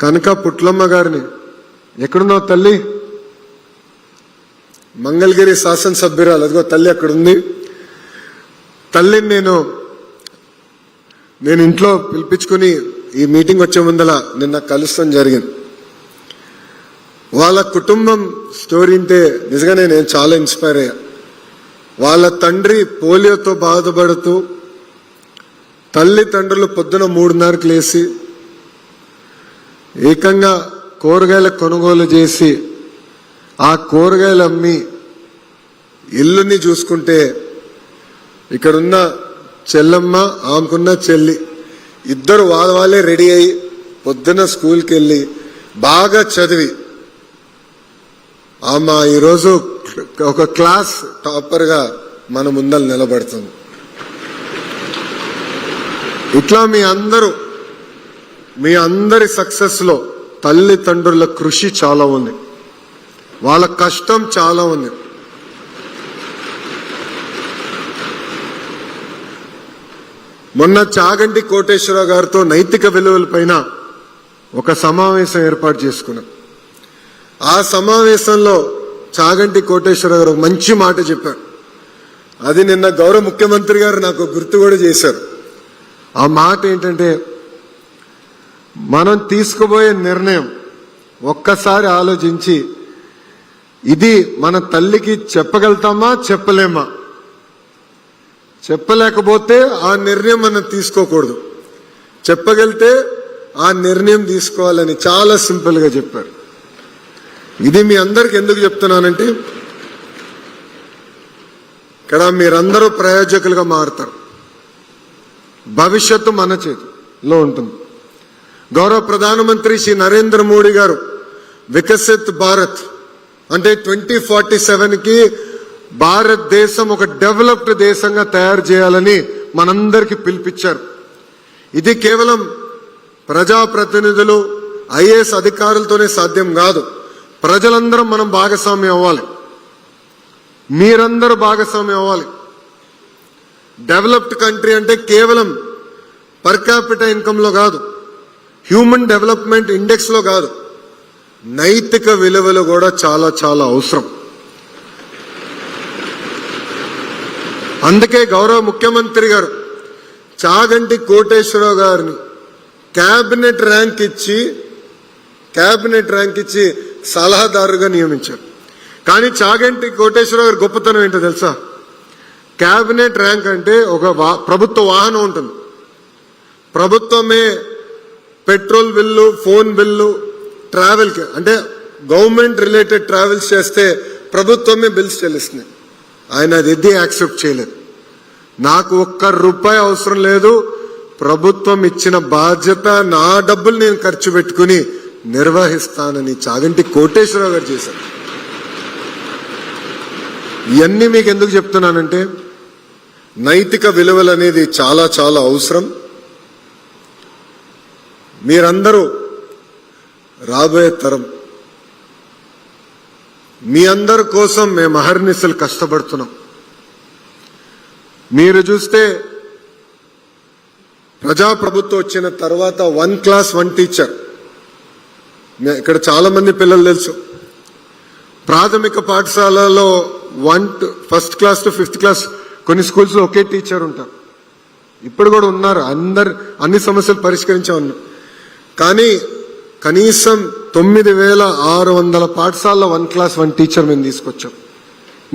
కనక పుట్లమ్మ గారిని. ఎక్కడున్నావు తల్లి? మంగళగిరి శాసనసభ్యురాలు. అదిగో తల్లి అక్కడ ఉంది తల్లిని నేను నేను ఇంట్లో పిలిపించుకుని ఈ మీటింగ్ వచ్చే ముందల నిన్న కలుస్తాం జరిగింది. వాళ్ళ కుటుంబం స్టోరీ అంటే నిజంగానే నేను చాలా ఇన్స్పైర్ అయ్యా. వాళ్ళ తండ్రి పోలియోతో బాధపడుతూ తల్లిదండ్రులు పొద్దున మూడున్నరకు లేచి ఏకంగా కూరగాయల కొనుగోలు చేసి ఆ కూరగాయలు అమ్మి ఇల్లుని చూసుకుంటే ఇక్కడున్న చెల్లమ్మ ఆమెకున్న చెల్లి ఇద్దరు వాళ్ళ వాళ్ళే రెడీ అయ్యి పొద్దున్న స్కూల్కి వెళ్ళి బాగా చదివి. ఆమె ఈరోజు ఒక క్లాస్ టాపర్గా మన ముందర నిలబడుతుంది ఇట్లా మీ అందరూ మీ అందరి సక్సెస్లో తల్లిదండ్రుల కృషి చాలా ఉంది. వాళ్ళ కష్టం చాలా ఉంది. మొన్న చాగంటి కోటేశ్వరరావు గారితో నైతిక విలువలపైన ఒక సమావేశం ఏర్పాటు చేసుకున్నాం. ఆ సమావేశంలో చాగంటి కోటేశ్వరరావు గారు మంచి మాట చెప్పారు. అది నిన్న గౌరవ ముఖ్యమంత్రి గారు నాకు గుర్తు కూడా చేశారు. ఆ మాట ఏంటంటే మనం తీసుకుపోయే నిర్ణయం ఒక్కసారి ఆలోచించి ఇది మన తల్లికి చెప్పగలుగుతామా చెప్పలేమా? చెప్పలేకపోతే ఆ నిర్ణయం మనం తీసుకోకూడదు. చెప్పగలితే ఆ నిర్ణయం తీసుకోవాలని చాలా సింపుల్గా చెప్పారు. ఇది మీ అందరికి ఎందుకు చెప్తున్నానంటే ఇక్కడ మీరందరూ ప్రయోజకులుగా మారుతారు. భవిష్యత్తు మన చేతిలో ఉంటుంది. గౌరవ ప్రధానమంత్రి శ్రీ నరేంద్ర మోడీ గారు వికసిత్ భారత్ అంటే ట్వంటీ ఫార్టీ సెవెన్కి భారతదేశం ఒక డెవలప్డ్ దేశంగా తయారు చేయాలని మనందరికీ పిలిపించారు. ఇది కేవలం ప్రజాప్రతినిధులు ఐఏఎస్ అధికారులతోనే సాధ్యం కాదు. ప్రజలందరం మనం భాగస్వామ్యం అవ్వాలి. మీరందరూ భాగస్వామ్యం అవ్వాలి. డెవలప్డ్ కంట్రీ అంటే కేవలం పర్ క్యాపిటల్ ఇన్కమ్లో కాదు. హ్యూమన్ డెవలప్మెంట్ ఇండెక్స్లో కాదు. నైతిక విలువలు కూడా చాలా చాలా అవసరం. అందుకే గౌరవ ముఖ్యమంత్రి గారు చాగంటి కోటేశ్వరరావు గారిని క్యాబినెట్ ర్యాంక్ ఇచ్చి క్యాబినెట్ ర్యాంక్ ఇచ్చి సలహాదారుగా నియమించారు. కానీ చాగంటి కోటేశ్వరరావు గారి గొప్పతనం ఏంటో తెలుసా? క్యాబినెట్ ర్యాంక్ అంటే ఒక ప్రభుత్వ వాహనం ఉంటుంది. ప్రభుత్వమే పెట్రోల్ బిల్లు ఫోన్ బిల్లు ట్రావెల్కి అంటే గవర్నమెంట్ రిలేటెడ్ ట్రావెల్స్ చేస్తే ప్రభుత్వమే బిల్స్ చెల్లిస్తుంది. ఆయన అది ఎద్ది యాక్సెప్ట్ చేయలేదు. నాకు ఒక్క రూపాయి అవసరం లేదు. ప్రభుత్వం ఇచ్చిన బాధ్యత నా డబ్బులు నేను ఖర్చు పెట్టుకుని నిర్వహిస్తానని చాగంటి కోటేశ్వరరావు గారు చేశారు. ఇవన్నీ మీకు ఎందుకు చెప్తున్నానంటే నైతిక విలువలు అనేది చాలా చాలా అవసరం. మీరందరూ రాబోయే తరం మీ అందరి కోసం మేము అహర్నిశలు కష్టపడుతున్నాం. మీరు చూస్తే ప్రజాప్రభుత్వం వచ్చిన తర్వాత వన్ క్లాస్ వన్ టీచర్. మే- ఇక్కడ చాలామంది పిల్లలు తెలుసు. ప్రాథమిక పాఠశాలలో one to first class to fifth class కొన్ని స్కూల్స్లో ఒకే టీచర్ ఉంటారు. ఇప్పుడు కూడా ఉన్నారు. అందరు అన్ని సమస్యలు పరిష్కరించే ఉన్నారు. కానీ కనీసం తొమ్మిది వేల ఆరు వందల పాఠశాలలో వన్ క్లాస్ వన్ టీచర్ మేము తీసుకొచ్చాం.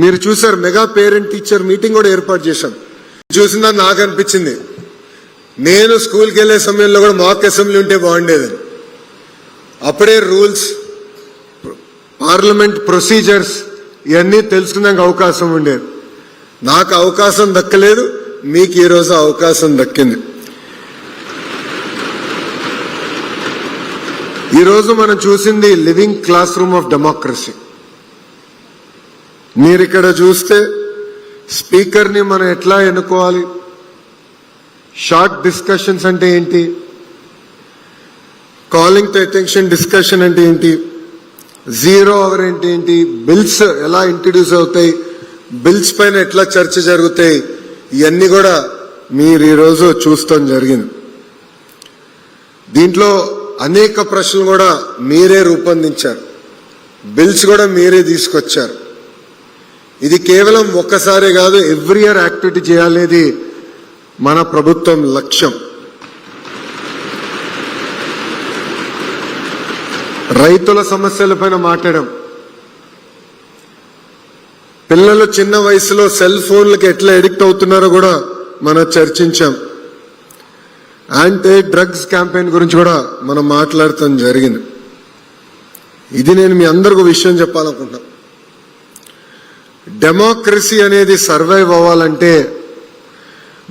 మీరు చూసారు మెగా పేరెంట్ టీచర్ మీటింగ్ కూడా ఏర్పాటు చేశాం. చూసిందా నాకు అనిపించింది. నేను స్కూల్కి వెళ్ళే సమయంలో కూడా మాక్ అసెంబ్లీ ఉంటే బాగుండేదని అప్పుడే రూల్స్ పార్లమెంట్ ప్రొసీజర్స్ ఇవన్నీ తెలుసుకునే అవకాశం ఉండేది. నాకు అవకాశం దక్కలేదు మీకు ఈరోజు అవకాశం దక్కింది. ఈరోజు మనం చూసింది living class room of democracy. మీరు ఇక్కడ చూస్తే స్పీకర్ని మనం ఎట్లా ఎన్నుకోవాలి? షార్ట్ డిస్కషన్స్ అంటే ఏంటి? కాలింగ్ టు అటెన్షన్ డిస్కషన్ అంటే ఏంటి? జీరో అవర్ అంటే ఏంటి? బిల్స్ ఎలా ఇంట్రడ్యూస్ అవుతాయి? బిల్స్ పైన ఎట్లా చర్చ జరుగుతాయి? ఇవన్నీ కూడా మీరు ఈరోజు చూస్తాం జరిగింది. దీంట్లో అనేక ప్రశ్నలు కూడా మీరే రూపొందించారు. బిల్స్ కూడా మీరే తీసుకొచ్చారు. ఇది కేవలం ఒక్కసారి కాదు ఎవ్రీ ఇయర్ యాక్టివిటీ చేయాలనేది మన ప్రభుత్వం లక్ష్యం. రైతుల సమస్యలపైన మాట్లాడడం పిల్లలు చిన్న వయసులో సెల్ ఫోన్లకు ఎట్లా ఎడిక్ట్ అవుతున్నారో కూడా మనం చర్చించాం. యాంటీ డ్రగ్స్ క్యాంపెయిన్ గురించి కూడా మనం మాట్లాడటం జరిగింది. ఇది నేను మీ అందరికీ విషయం చెప్పాలనుకుంటున్నా. డెమోక్రసీ అనేది సర్వైవ్ అవ్వాలంటే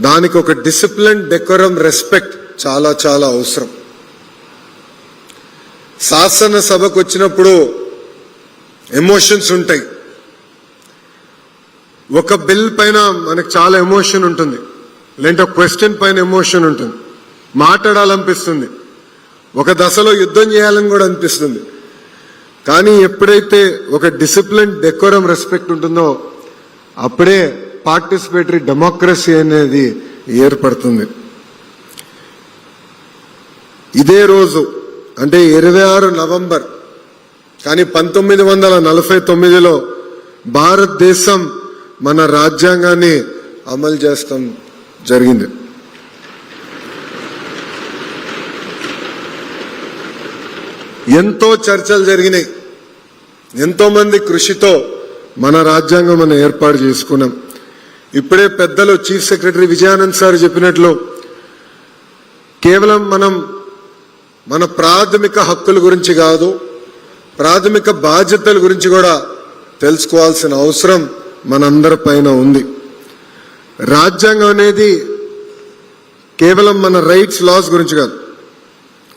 దానికి ఒక డిసిప్లిన్ డెకోరం రెస్పెక్ట్ చాలా చాలా అవసరం. శాసనసభకు వచ్చినప్పుడు ఎమోషన్స్ ఉంటాయి. ఒక బిల్ పైన మనకు చాలా ఎమోషన్ ఉంటుంది. లేదంటే ఒక క్వశ్చన్ పైన ఎమోషన్ ఉంటుంది. మాట్లాడాలనిపిస్తుంది. ఒక దశలో యుద్ధం చేయాలని కూడా అనిపిస్తుంది. కానీ ఎప్పుడైతే ఒక డిసిప్లిన్ డెకోరం రెస్పెక్ట్ ఉంటుందో అప్పుడే పార్టిసిపేటరీ డెమోక్రసీ అనేది ఏర్పడుతుంది. ఇదే రోజు అంటే ఇరవై ఆరు నవంబర్ కానీ పంతొమ్మిది వందల నలభై తొమ్మిదిలో భారతదేశం మన రాజ్యాంగాన్ని అమలు చేస్తాం జరిగింది. ఎంతో చర్చలు జరిగినాయి. ఎంతో మంది కృషితో మన రాజ్యాంగం మనం ఏర్పాటు చేసుకున్నాం. ఇప్పుడే పెద్దలు చీఫ్ సెక్రటరీ విజయానంద్ సార్ చెప్పినట్లు కేవలం మనం మన ప్రాథమిక హక్కుల గురించి కాదు ప్రాథమిక బాధ్యతల గురించి కూడా తెలుసుకోవాల్సిన అవసరం మనందరి పైన ఉంది. రాజ్యాంగం అనేది కేవలం మన రైట్స్ లాస్ గురించి కాదు.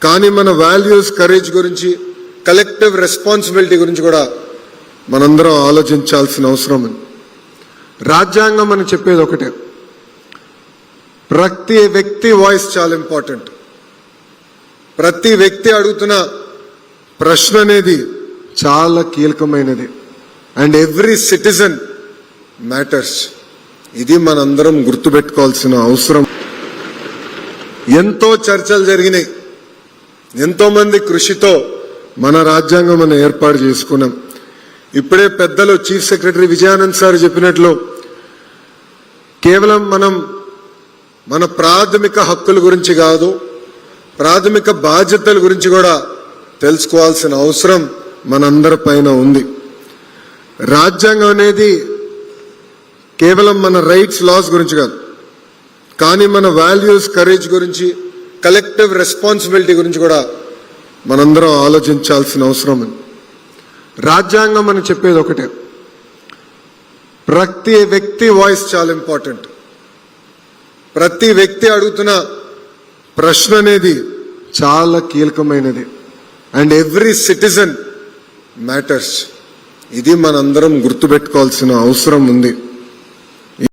కానీ మన వాల్యూస్ కరేజ్ గురించి కలెక్టివ్ రెస్పాన్సిబిలిటీ గురించి కూడా మనందరం ఆలోచించాల్సిన అవసరం ఉంది. రాజ్యాంగం అని చెప్పేది ఒకటే. ప్రతి వ్యక్తి వాయిస్ చాలా ఇంపార్టెంట్ ప్రతి వ్యక్తి అడుగుతున్న ప్రశ్న అనేది చాలా కీలకమైనది. అండ్ ఎవ్రీ సిటిజన్ మ్యాటర్స్ ఇది మనందరం గుర్తుపెట్టుకోవాల్సిన అవసరం. ఎంతో చర్చలు జరిగినాయి. ఎంతోమంది కృషితో మన రాజ్యాంగం మనం ఏర్పాటు చేసుకున్నాం. ఇప్పుడే పెద్దలు చీఫ్ సెక్రటరీ విజయానంద్ సార్ చెప్పినట్లు కేవలం మనం మన ప్రాథమిక హక్కుల గురించి కాదు ప్రాథమిక బాధ్యతల గురించి కూడా తెలుసుకోవాల్సిన అవసరం మనందరి పైన ఉంది. రాజ్యాంగం అనేది కేవలం మన రైట్స్ లాస్ గురించి కాదు కానీ మన వాల్యూస్ కరేజ్ గురించి కలెక్టివ్ రెస్పాన్సిబిలిటీ గురించి కూడా మనందరం ఆలోచించాల్సిన అవసరం ఉంది. రాజ్యాంగం అని చెప్పేది ఒకటే. ప్రతి వ్యక్తి వాయిస్ చాలా ఇంపార్టెంట్. ప్రతి వ్యక్తి అడుగుతున్న ప్రశ్న అనేది చాలా కీలకమైనది. And every citizen matters. ఇది మనందరం గుర్తుపెట్టుకోవాల్సిన అవసరం ఉంది.